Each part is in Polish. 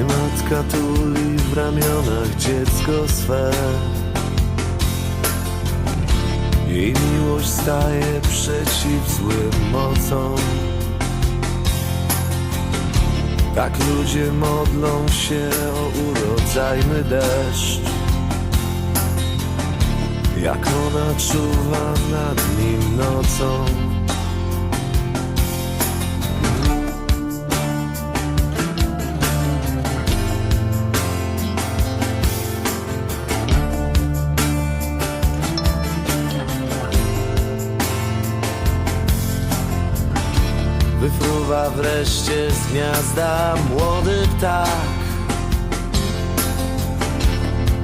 Matka tuli w ramionach dziecko swe Jej miłość staje przeciw złym mocom. Tak ludzie modlą się o urodzajny deszcz. Jak ona czuwa nad nim nocą Wreszcie z gniazda młody ptak.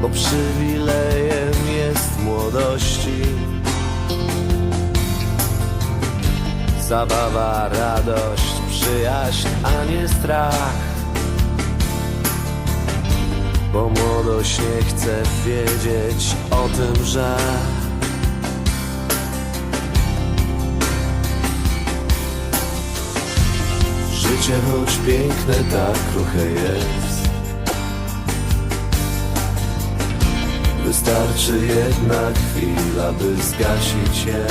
Bo przywilejem jest młodości. Zabawa, radość, przyjaźń, a nie strach. Bo młodość nie chce wiedzieć o tym, że Życie choć piękne, tak kruche jest. Wystarczy jedna chwila, by zgasić je.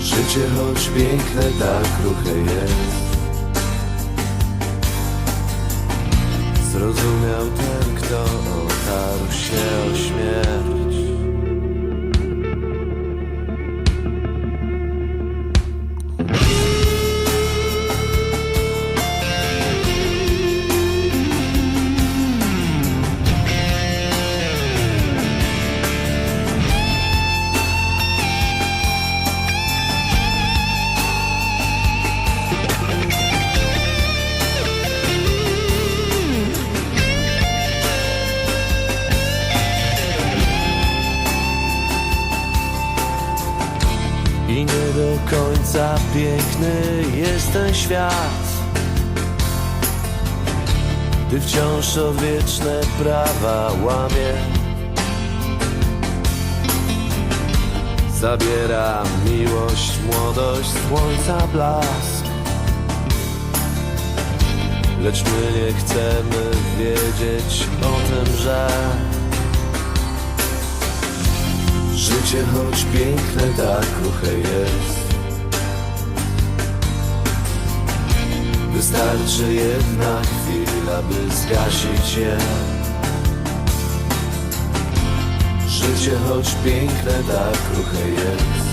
Życie choć piękne, tak kruche jest. Zrozumiał ten, kto otarł się o śmierć I nie do końca piękny jest ten świat. Gdy wciąż odwieczne prawa łamie. Zabiera miłość, młodość, słońca blask. Lecz my nie chcemy wiedzieć o tym, że Życie choć piękne, tak kruche jest. Wystarczy jedna chwila, by zgasić je. Życie choć piękne, tak kruche jest